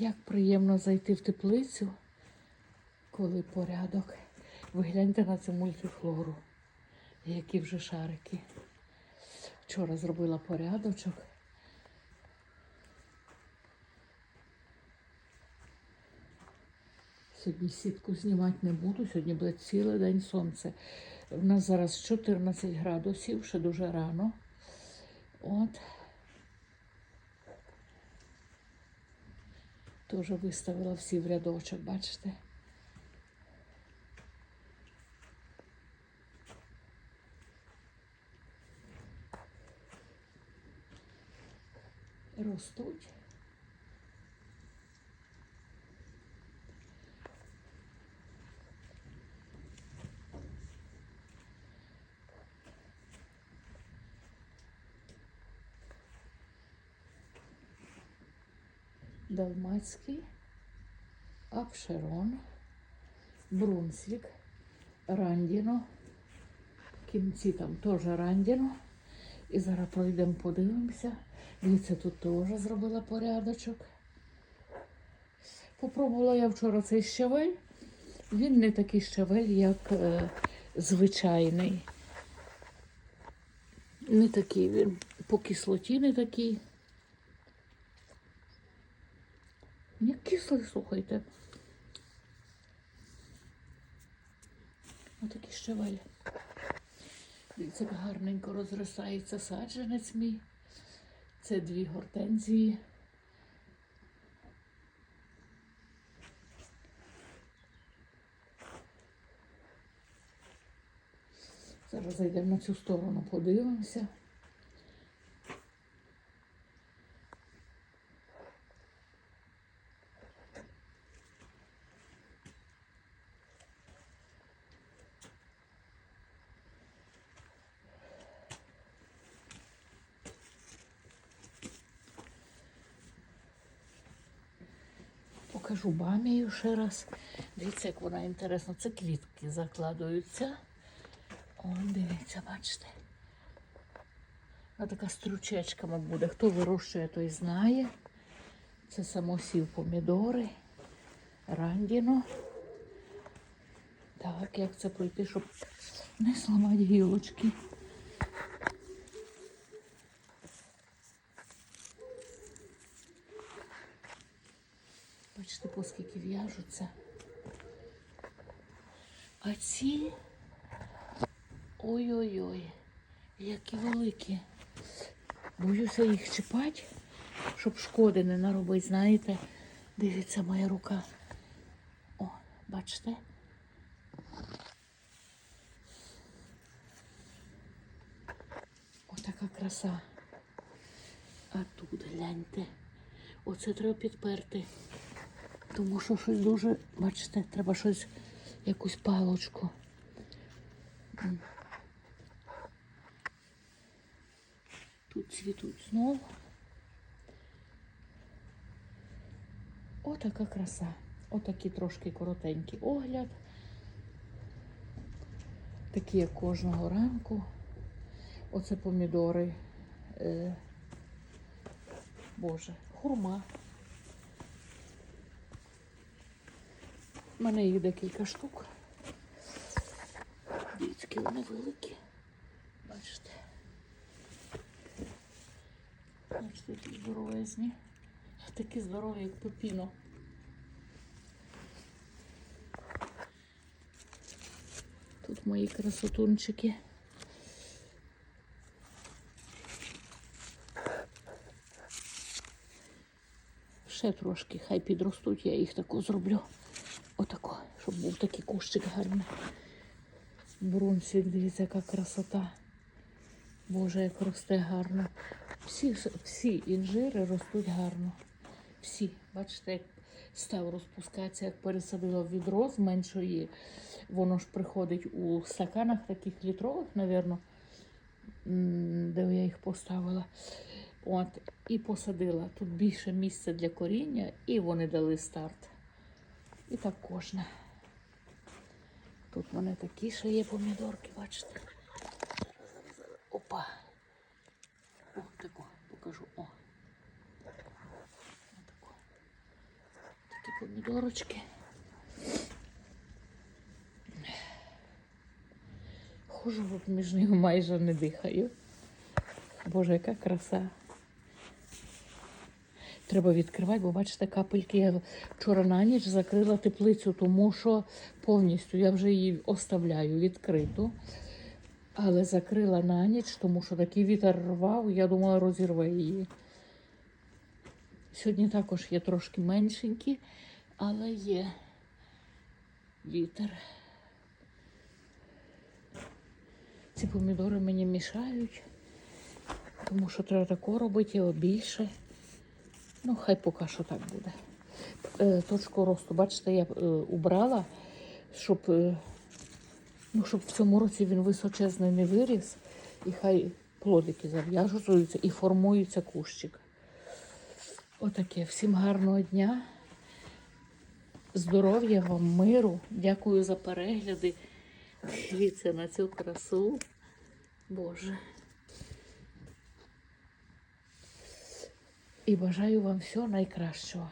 Як приємно зайти в теплицю, коли порядок. Ви гляньте на цю мультифлору, які вже шарики. Вчора зробила порядочок. Сьогодні сітку знімати не буду, сьогодні буде цілий день сонце. У нас зараз 14 градусів, ще дуже рано. От. Теж виставила всі в рядочок, бачите? Ростуть. Далмацький, Апшерон, Брунсвік, Рандіно. В кінці там теж Рандіно. І зараз пройдемо, подивимося. Дивіться, тут теж зробила порядочок. Попробувала я вчора цей щавель. Він не такий щавель, як е, звичайний. Не такий він по кислоті не такий. Кислий, слухайте. Отакий щавель. Дивіться, гарненько розростається саджанець мій. Це дві гортензії. Зараз зайдемо на цю сторону, подивимося. Покажу бамію ще раз. Дивіться, як вона інтересна. Це квітки закладуються. О, дивіться, бачите. Вона така стручечками буде. Хто вирощує, той знає. Це самосів помідори, рандіно. Так, як це пройти, щоб не зламати гілочки. Поскільки в'яжуться. А ці ой-ой-ой, які великі. Боюся їх чіпати, щоб шкоди не наробити, знаєте. Дивіться, моя рука. О, бачите? Отака краса. А тут гляньте. Оце треба підперти. Тому що щось дуже, бачите, треба щось, якусь палочку. Тут цвітуть знову. Отака краса. Отакий трошки коротенький огляд. Такі як кожного ранку. Оце помідори. Е, Боже, хурма. У мене їх декілька штук. Дивіться, вони великі. Бачите? Бачите, які здоровезні. Такі здорові, як пепіно. Тут мої красотунчики. Ще трошки, хай підростуть, я їх тако зроблю. Щоб був такий кущик гарний. Брунсик, дивіться, яка красота. Боже, як росте гарно. Всі, всі інжири ростуть гарно. Всі. Бачите, як став розпускатися, як пересадила в відро з меншої. Воно ж приходить у стаканах таких літрових, напевно, де я їх поставила. От, і посадила. Тут більше місця для коріння, і вони дали старт. І так кожна. Тут в мене такі ще є помідорки, бачите. Опа. О, тако, покажу. О. Отако. помідорочки. Хожу між ними майже не дихаю. Боже, яка краса. Треба відкривати, бо бачите, капельки. Я вчора на ніч закрила теплицю, тому що повністю я вже її оставляю відкриту. Але закрила на ніч, тому що такий вітер рвав, я думала, розірве її. Сьогодні також є трошки меншенькі, але є вітер. Ці помідори мені мішають, тому що треба тако робити його більше. Ну, хай поки що так буде. Е, точку росту, бачите, я е, убрала, щоб, е, ну, щоб в цьому році він височезний не виріс, і хай плодики зав'яжуться і формується кущик. Отаке. Всім гарного дня. Здоров'я вам, миру. Дякую за перегляди. Дивіться на цю красу. Боже. І бажаю вам всього найкращого.